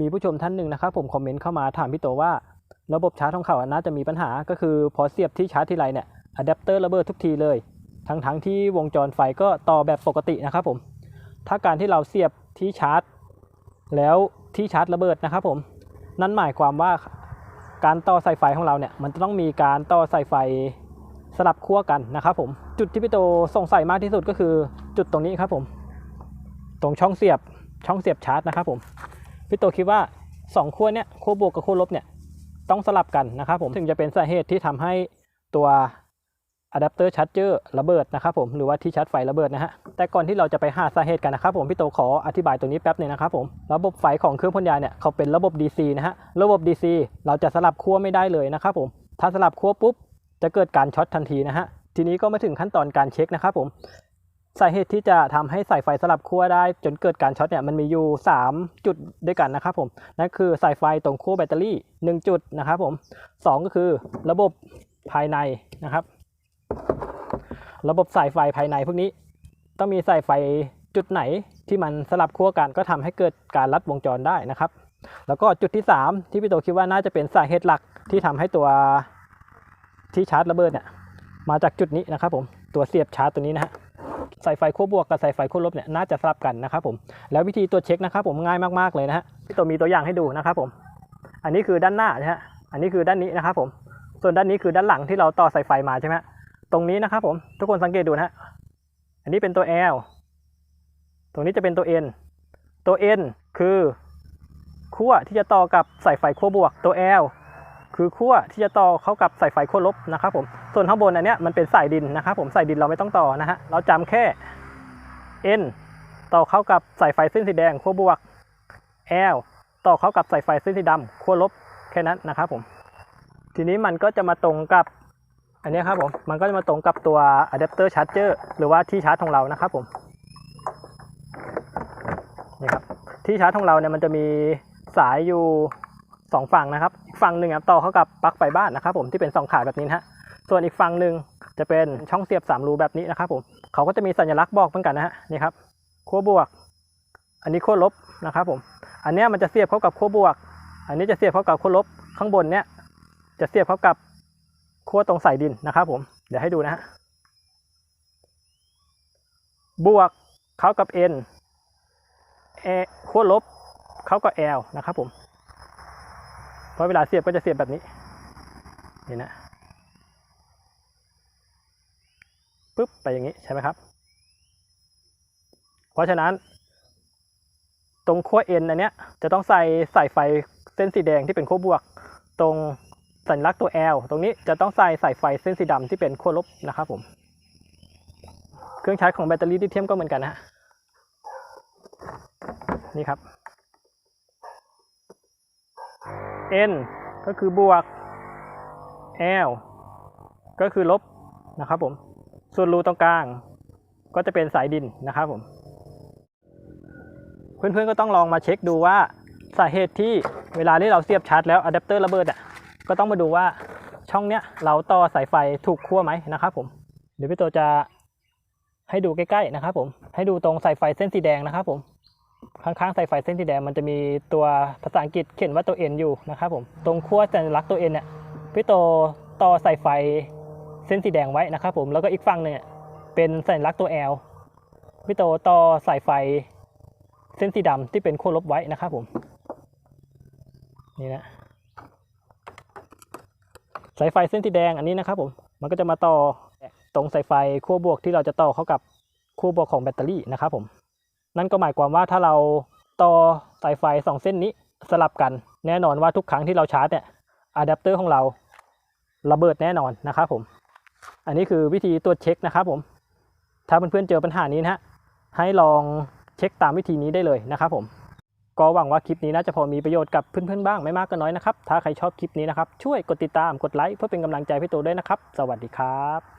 มีผู้ชมท่านหนึ่งนะครับผมคอมเมนต์เข้ามาถามพี่โตว่า ระบบชาร์จของเขาน่าจะมีปัญหาก็คือพอเสียบที่ชาร์จทีไรเนี่ยอะแดปเตอร์ระเบิดทุกทีเลย ทั้งทั้งๆที่วงจรไฟก็ต่อแบบปกตินะครับผม ถ้าการที่เราเสียบที่ชาร์จ แล้วที่ชาร์จระเบิดนะครับผม นั่นหมายความว่าการต่อสายไฟของเราเนี่ยมันจะต้องมีการต่อสายไฟสลับขั้วกันนะครับผม จุดที่พี่โตสงสัยมากที่สุดก็คือจุดตรงนี้ครับผม ตรงช่องเสียบช่องเสียบชาร์จนะครับผม พี่โตคิดว่าสองขั้วเนี่ยขั้วบวกกับขั้วลบเนี่ยต้องสลับกันนะครับผมถึงจะเป็นสาเหตุที่ทำให้ตัวอะแดปเตอร์ชาร์จเจอร์ระเบิดนะครับผมหรือว่าที่ชาร์จไฟระเบิดนะฮะแต่ก่อนที่เราจะไปหาสาเหตุกันนะครับผมพี่โตขออธิบายตัวนี้แป๊บหนึงนะครับผมระบบไฟของเครื่องพ่นยาเนี่ยเขาเป็นระบบ DC นะฮะระบบ DC เราจะสลับขั้วไม่ได้เลยนะครับผมถ้าสลับขั้วปุ๊บจะเกิดการช็อตทันทีนะฮะทีนี้ก็มาถึงขั้นตอนการเช็คนะครับผม สาเหตุที่จะทำให้สายไฟสลับขั้วได้ จนเกิดการช็อตเนี่ยมันมีอยู่ 3 จุดด้วยกันนะครับผมนั่นคือสายไฟตรงขั้วแบตเตอรี่ 1 จุดนะครับผม2ก็คือระบบภายในนะครับ ระบบสายไฟภายในพวกนี้ ต้องมีสายไฟจุดไหนที่มันสลับขั้วกันก็ทำให้เกิดการลัดวงจรได้นะครับ แล้วก็จุดที่ 3 ที่พี่โตคิดว่าน่าจะเป็นสาเหตุหลักที่ทำให้ตัวที่ชาร์จระเบิดเนี่ยมาจากจุดนี้นะครับผมตัวเสียบชาร์จตัวนี้นะฮะ สายไฟขั้วบวกกับสายไฟขั้วลบเนี่ยน่าจะสลับกันนะครับผมแล้ววิธีตรวจเช็คนะครับผมง่ายมากๆเลยนะฮะที่ตัวมีตัวอย่างให้ดูนะครับผม อันนี้คือด้านหน้านะฮะอันนี้คือด้านนี้นะครับผม ส่วนด้านนี้คือด้านหลังที่เราต่อสายไฟมาใช่ไหมตรงนี้นะครับผมทุกคนสังเกตดูนะฮะอันนี้เป็นตัว L ตรงนี้จะเป็นตัว N ตัว N คือขั้วที่จะต่อกับสายไฟขั้วบวกตัว L คือขั้วที่จะต่อเข้ากับสายไฟขั้วลบนะครับผมส่วนข้างบนอันเนี้ยมันเป็นสายดินนะครับผมสายดินเราไม่ต้องต่อนะฮะเราจำแค่ N ต่อเข้ากับสายไฟเส้นสีแดงขั้วบวก L ต่อเข้ากับสายไฟเส้นสีดำขั้วลบแค่นั้นนะครับผมทีนี้มันก็จะมาตรงกับอันนี้ครับผมมันก็จะมาตรงกับตัวอะแดปเตอร์ชาร์จเจอร์หรือว่าที่ชาร์จของเรานะครับผมนี่ครับที่ชาร์จของเราเนี่ยมันจะมีสายอยู่สองฝั่งนะครับ ฝั่งหนึ่งครับต่อเข้ากับปลั๊กไฟบ้านนะครับผมที่เป็นสองขาแบบนี้ฮะส่วนอีกฝั่งหนึ่งจะเป็นช่องเสียบสามรูแบบนี้นะครับผมเขาก็จะมีสัญลักษณ์บอกเหมือนกันนะฮะนี่ครับขั้วบวก อันนี้ขั้วลบนะครับผมอันนี้มันจะเสียบเข้ากับขั้วบวก อันนี้จะเสียบเข้ากับขั้วลบข้างบนเนี้ยจะเสียบเข้ากับขั้วตรงสายดินนะครับผมเดี๋ยวให้ดูนะฮะบวกเข้ากับ N เอขั้วลบเข้ากับ L นะครับผม เพราะเวลาเสียบก็จะเสียบแบบนี้นี่นะปุ๊บไปอย่างนี้ใช่ไหมครับ เพราะฉะนั้น ตรงขั้วเอ็นอันเนี้ยจะต้องใส่สายไฟเส้นสีแดงที่เป็นขั้วบวก ตรงสัญลักษณ์ตัว L ตรงนี้จะต้องใส่สายไฟเส้นสีดำที่เป็นขั้วลบนะครับผม เครื่องใช้ของแบตเตอรี่ลิเธียมก็เหมือนกันนะฮะนี่ครับ N ก็คือบวก L ก็คือลบนะครับผมส่วนรูตรงกลาง ก็จะเป็นสายดินนะครับผม เพื่อนๆก็ต้องลองมาเช็คดูว่าสาเหตุที่เวลาที่เราเสียบชาร์จแล้วอะแดปเตอร์ระเบิดอะก็ต้องมาดูว่าช่องเนี้ยเราต่อสายไฟถูกขั้วไหมนะครับผมเดี๋ยวพี่โตจะให้ดูใกล้ๆนะครับผมให้ดูตรงสายไฟเส้นสีแดงนะครับผม ข้างๆสายไฟเส้นสีแดงมันจะมีตัวภาษาอังกฤษเขียนว่าตัว N อยู่นะครับผมตรงขั้วสัญลักษณ์ตัว N เนี่ยพี่โตต่อสายไฟเส้นสีแดงไว้นะครับผมแล้วก็อีกฝั่งหนึ่งเนี่ยเป็นสัญลักษณ์ตัว L พี่โตต่อสายไฟเส้นสีดำที่เป็นขั้วลบไว้นะครับผมนี่นะสายไฟเส้นสีแดงอันนี้นะครับผมมันก็จะมาต่อตรงสายไฟขั้วบวกที่เราจะต่อเข้ากับขั้วบวกของแบตเตอรี่นะครับผม นั่นก็หมายความว่าถ้าเราต่อสายไฟสองเส้นนี้สลับกัน แน่นอนว่าทุกครั้งที่เราชาร์จเนี่ยอะแดปเตอร์ของเราระเบิดแน่นอนนะครับผม อันนี้คือวิธีตรวจเช็คนะครับผม ถ้าเพื่อนๆเจอปัญหานี้นะฮะให้ลองเช็คตามวิธีนี้ได้เลยนะครับผมก็หวังว่าคลิปนี้น่าจะพอมีประโยชน์กับเพื่อนๆบ้างไม่มากก็น้อยนะครับ ถ้าใครชอบคลิปนี้นะครับ ช่วยกดติดตามกดไลค์เพื่อเป็นกำลังใจให้ตัวด้วยนะครับ สวัสดีครับ